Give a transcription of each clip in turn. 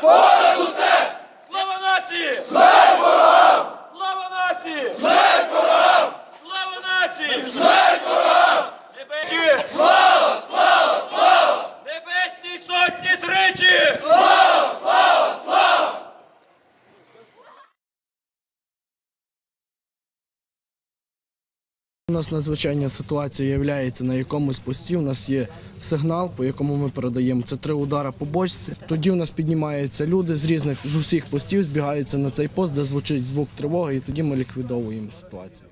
Понад усе! Слава нації! У нас надзвичайна ситуація є на якомусь пості. У нас є сигнал, по якому ми передаємо. Це три удара по бочці. Тоді у нас піднімаються люди з різних з усіх постів, збігаються на цей пост, де звучить звук тривоги, і тоді ми ліквідовуємо ситуацію.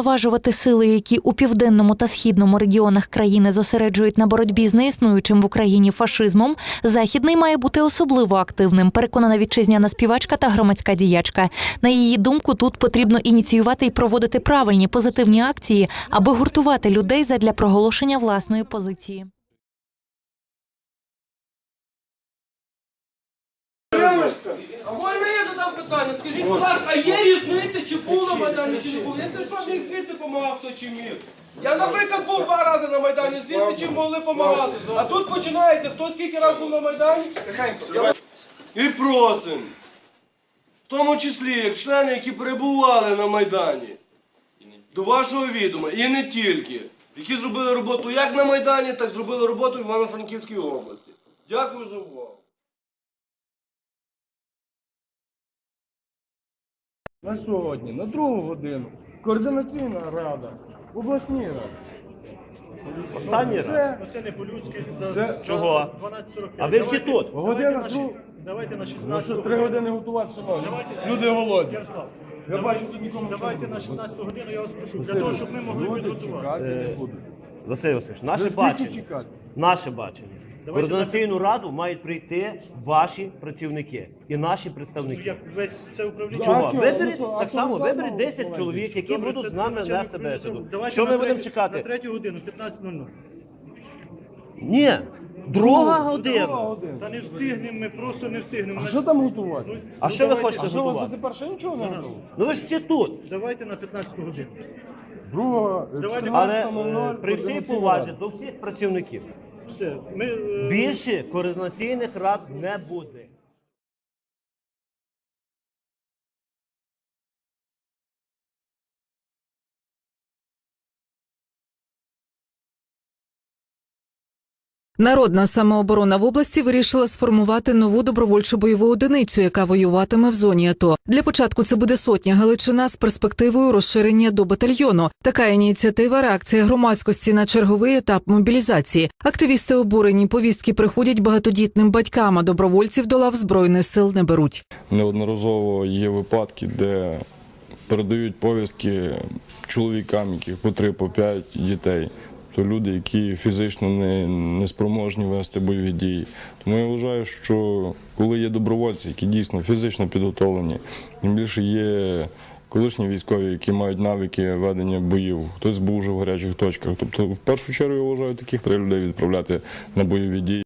Зважувати сили, які у південному та східному регіонах країни зосереджують на боротьбі з неіснуючим в Україні фашизмом, західний має бути особливо активним. Переконана вітчизняна співачка та громадська діячка. На її думку, тут потрібно ініціювати і проводити правильні позитивні акції, аби гуртувати людей задля проголошення власної позиції. Дивишся? А можна я задам питання? Скажіть, будь ласка, а є різниця, чи на Майдані, чи не був? Якщо що, міг звідси допомагав, хто чи міг. Я, наприклад, був два рази на Майдані, звідси чим могли допомагати. А тут починається, хто скільки разів був на Майдані? І просимо, в тому числі як члени, які перебували на Майдані, до вашого відома, і не тільки, які зробили роботу як на Майдані, так зробили роботу в Івано-Франківській області. Дякую за увагу. На сьогодні, на другу годину, координаційна рада, обласні ради. Останній раз. Це Ну, Це не по-людськи. Це- За Чого? 12.45. А ви всі Давайте- тут? Година давайте на друг- ші- Давайте на ну 16 що три години готувати, шановні. Давайте- Люди голодні. Ярослав, Я давайте- бачу, тут нікому Давайте на не 16 годину я вас прошу, для того, щоб ми могли Люди підготувати. чекати не Е, будуть. Василь Васильович, наше скільки бачення. чекати? Наше бачення. Давайте Координаційну раду мають прийти ваші працівники і наші Ну, представники. як весь це управління. Чого? А чого? Виберіть Ну що, а так само, за виберіть мало 10 Володимир? чоловік, які Добре, будуть це- з це нами начальник нести управління. бесіду. Давайте Що на ми будемо третю- чекати? На третю годину, 15.00. Ні, друга Друга година. година. Та не встигнемо, ми просто не встигнемо. А що там готувати? А Ну, що ви хочете А що у вас готувати? дотепер ще нічого не Ну, готово? Ну ви ж всі тут. Давайте на 15 годину. Друга, Давайте- Але е, при всій координаційна повазі рада. до всіх працівників Все. Ми, е, більше координаційних рад не буде. Народна самооборона в області вирішила сформувати нову добровольчу бойову одиницю, яка воюватиме в зоні АТО. Для початку це буде сотня Галичина з перспективою розширення до батальйону. Така ініціатива реакція громадськості на черговий етап мобілізації. Активісти обурені повістки приходять багатодітним батькам, а добровольців до лав збройних сил не беруть. Неодноразово є випадки, де передають повістки чоловікам, яких по три, по п'ять дітей. То люди, які фізично не, не спроможні вести бойові дії. Тому я вважаю, що коли є добровольці, які дійсно фізично підготовлені, тим більше є колишні військові, які мають навики ведення боїв, хтось був уже в гарячих точках. Тобто, в першу чергу я вважаю, таких треба людей відправляти на бойові дії.